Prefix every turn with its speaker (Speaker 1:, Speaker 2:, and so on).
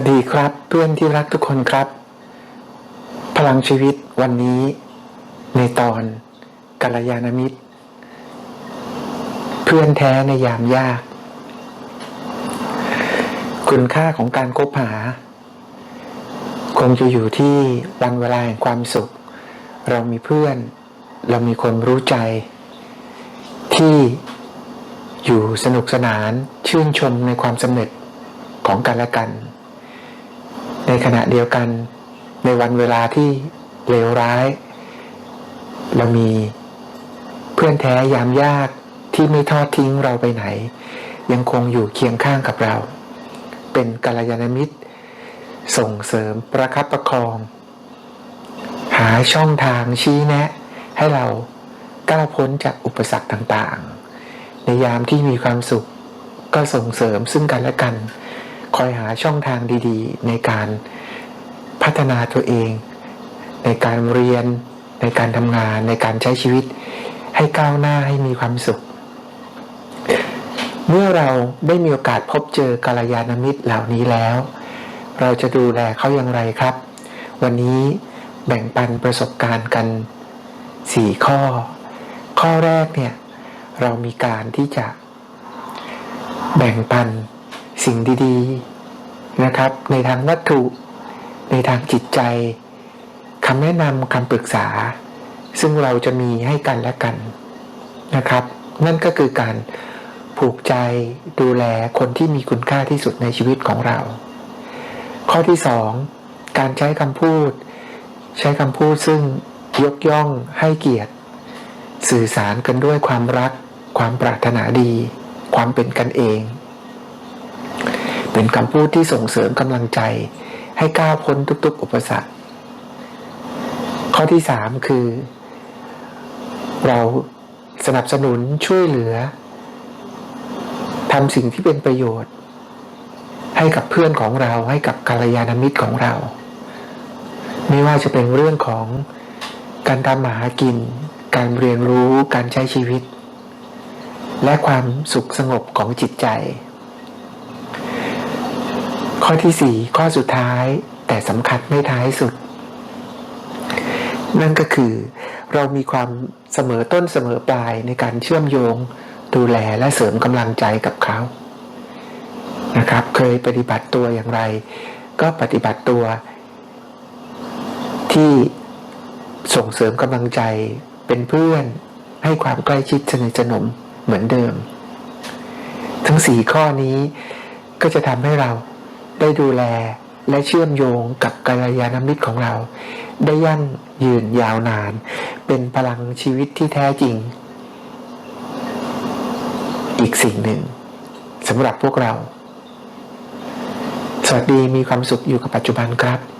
Speaker 1: วัสดีครับเพื่อนที่รักทุกคนครับ พลังชีวิตวันนี้ ในตอนกัลยาณมิตร เพื่อนแท้ในยามยาก คุณค่าของการคบหา คงจะอยู่ที่วันเวลาแห่งความสุข เรามีเพื่อน เรามีคนรู้ใจ ที่อยู่สนุกสนานชื่นชมในความสำเร็จของกันและกัน ในขณะเดียวกัน ในวันเวลาที่เลวร้าย เรามีเพื่อนแท้ยามยากที่ไม่ทอดทิ้งเราไปไหน ยังคงอยู่เคียงข้างกับเรา เป็นกัลยาณมิตร ส่งเสริมประคับประคอง หาช่องทางชี้แนะ ให้เราก้าวพ้นจากอุปสรรคต่างๆ ในยามที่มีความสุขก็ส่งเสริมซึ่งกันและกัน คอยหาช่องทางดีๆ ในการพัฒนาตัวเอง ในการเรียน ในการทำงาน ในการใช้ชีวิต ให้ก้าวหน้าให้มีความสุข เมื่อเราได้มีโอกาสพบเจอกัลยาณมิตรเหล่านี้แล้ว เราจะดูแลเขาอย่างไรครับ วันนี้แบ่งปันประสบการณ์กัน 4 ข้อ ข้อแรกเนี่ยเรามีการที่จะแบ่งปัน สิ่งดีๆนะครับ ในทางวัตถุ ในทางจิตใจคำแนะนำคำปรึกษา ซึ่งเราจะมีให้กันและกันนะครับ นั่นก็คือการผูกใจดูแลคนที่มีคุณค่าที่สุดในชีวิตของเรา ข้อที่สองการใช้คำพูด ใช้คำพูดซึ่งยกย่องให้เกียรติ สื่อสารกันด้วยความรัก ความปรารถนาดี ความเป็นกันเอง เป็นคำพูดที่ส่งเสริมกำลังใจ ให้ก้าวพ้นทุกๆ อุปสรรค ข้อที่สามคือ เราสนับสนุนช่วยเหลือทำสิ่งที่เป็นประโยชน์ ให้กับเพื่อนของเราให้กับกัลยาณมิตรของเรา ไม่ว่าจะเป็นเรื่องของการทำมาหากิน การเรียนรู้การใช้ชีวิต และความสุขสงบของจิตใจ ข้อที่สี่ข้อสุดท้ายแต่สำคัญไม่ท้ายสุด นั่นก็คือ เรามีความเสมอต้นเสมอปลายในการเชื่อมโยง ดูแลและเสริมกำลังใจกับเขานะครับ เคยปฏิบัติตัวอย่างไร ก็ปฏิบัติตัว ที่ส่งเสริมกำลังใจเป็นเพื่อนให้ความใกล้ชิดสนิทสนมเหมือนเดิม ทั้งสี่ข้อนี้ก็จะทำให้เรา ได้ดูแลและเชื่อมโยงกับกัลยาณมิตรของเรา ได้ยั่งยืนยาวนาน เป็นพลังชีวิตที่แท้จริง อีกสิ่งหนึ่งสำหรับพวกเรา สวัสดีมีความสุขอยู่กับปัจจุบันครับ